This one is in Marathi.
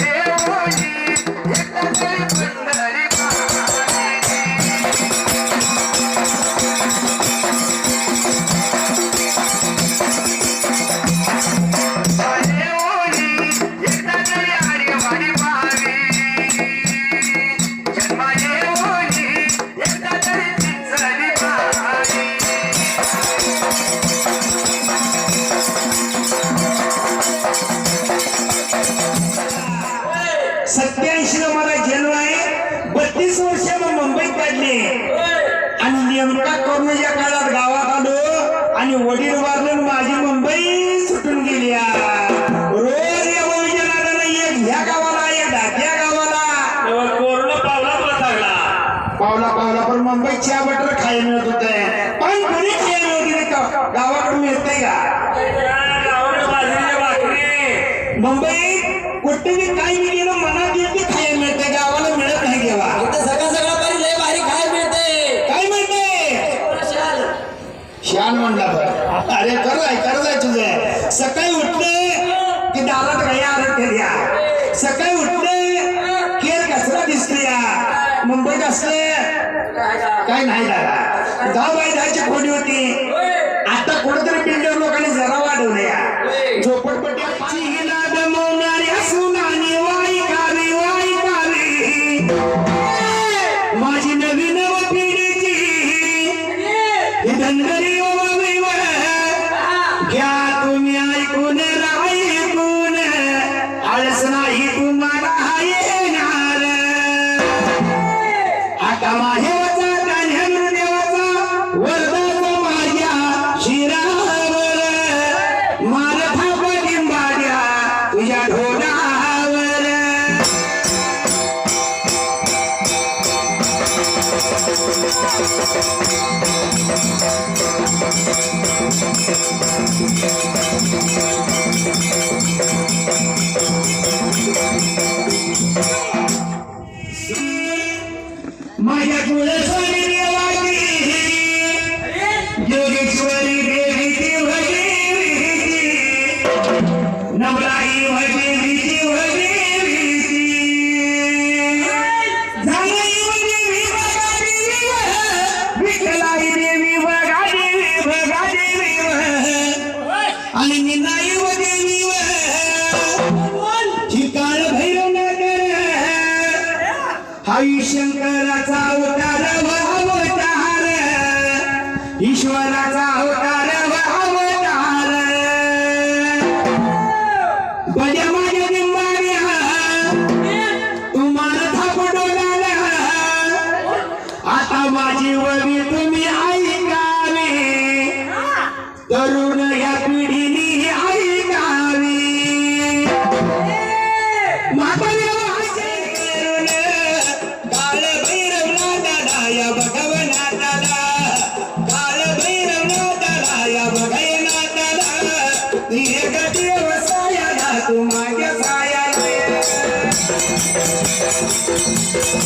Yeah. सत्याऐंशी ला मला जन्म आहे. बत्तीस वर्ष मग मुंबईत काढले. आणि नेमका कोरोनाच्या काळात गावात आलो आणि वडील वारले माझी मुंबई सुटून गेली. रोज या वैजनाथाला एक ह्या गावाला एक ढाक्या गावाला. कोरोना पावला तुला चांगला. पावला पावला पण मुंबईत चहा बटर खायला मिळत होत. पण कोणी खायला मिळत का? का? गावाकडे बाजरीच्या भाकरी. मुंबईत कुठे काही सकाळी उठले केर कचरा दिसते या मुंबईत असले काय नाही दादा दहा बाय दहाची खोली होती. आता कुठेतरी बिल्डर लोकांनी जरा वाढवलं या झोपडपट्टी तुझ्या ढोलावर माझ्या कुळस्वामी आणि ठिकाण भैरव नगर हरी शंकराचा अवतार ईश्वराचा अवतार व अवतार. माझ्या निंबाड्या तुम्हाला थापडोला आता माझी वरी तुम्ही